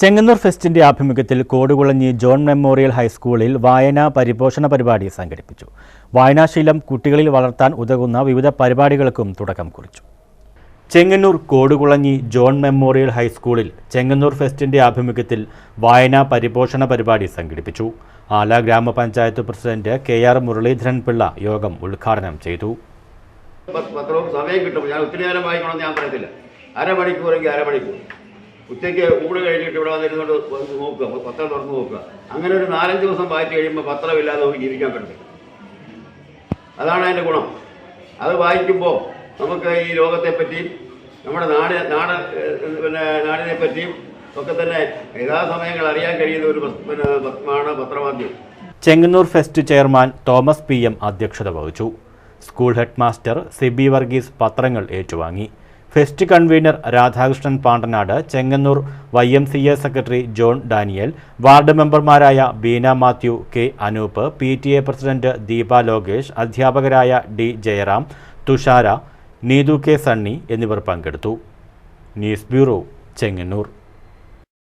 ചെങ്ങന്നൂർ ഫെസ്റ്റിന്റെ ആഭിമുഖ്യത്തിൽ Kodukulanji John memorial ഹൈസ്കൂളിൽ വായനാ പരിപോഷണ പരിപാടി സംഘടിപ്പിച്ചു. വായനാശീലം കുട്ടികളിൽ വളർത്താൻ ഉതകുന്ന വിവിധ പരിപാടികൾക്കും തുടക്കം കുറിച്ചു. ചെങ്ങന്നൂർ കോടുകുളഞ്ഞി ജോൺ മെമ്മോറിയൽ ഹൈസ്കൂളിൽ ചെങ്ങന്നൂർ ഫെസ്റ്റിന്റെ ആഭിമുഖ്യത്തിൽ വായനാ പരിപോഷണ പരിപാടി സംഘടിപ്പിച്ചു. ആല ഗ്രാമപഞ്ചായത്ത് president K R Muraleedharan Pillai യോഗം ഉദ്ഘാടനം ചെയ്തു. സമയം കിട്ടും. ഞാൻ ഒത്തിരി നേരം വായിക്കണമെന്ന് ഞാൻ പറയത്തില്ല അരമണിക്കൂറെങ്കിൽ അരമണിക്കൂർ. ഉച്ചയ്ക്ക് ഊണ് കഴിഞ്ഞിട്ട് ഇവിടെ വന്നിരുന്നോണ്ട് വന്ന് നോക്കുക. പത്രം തുറന്ന് നോക്കുക. അങ്ങനെ ഒരു നാലഞ്ച് ദിവസം വായിച്ചു കഴിയുമ്പോൾ പത്രമില്ലാതെ നമുക്ക് ജീവിക്കാൻ പറ്റില്ല അതാണ് അതിന്റെ ഗുണം. അത് വായിക്കുമ്പോൾ നമുക്ക് ഈ ലോകത്തെ പറ്റിയും നമ്മുടെ നാട് നാട് പിന്നെ നാടിനെ പറ്റിയും ഒക്കെ തന്നെ യഥാസമയങ്ങൾ അറിയാൻ കഴിയുന്ന ഒരു പിന്നെ പത്രമാണ് പത്രമാധ്യമം. Chengannur fest chairman Thomas P M അധ്യക്ഷത വഹിച്ചു. സ്കൂൾ ഹെഡ്മാസ്റ്റർ സിബി വർഗീസ് പത്രങ്ങൾ ഏറ്റുവാങ്ങി. Fest convener Radhakrishnan Pandanad Chengannur Y M C A secretary John Daniel ward മെമ്പർമാരായ Beena Mathew K Anoop P T A president Deepa Lokesh അധ്യാപകരായ D Jayaram Thushara Neethu K Sunny എന്നിവർ പങ്കെടുത്തു. News bureau Chengannur.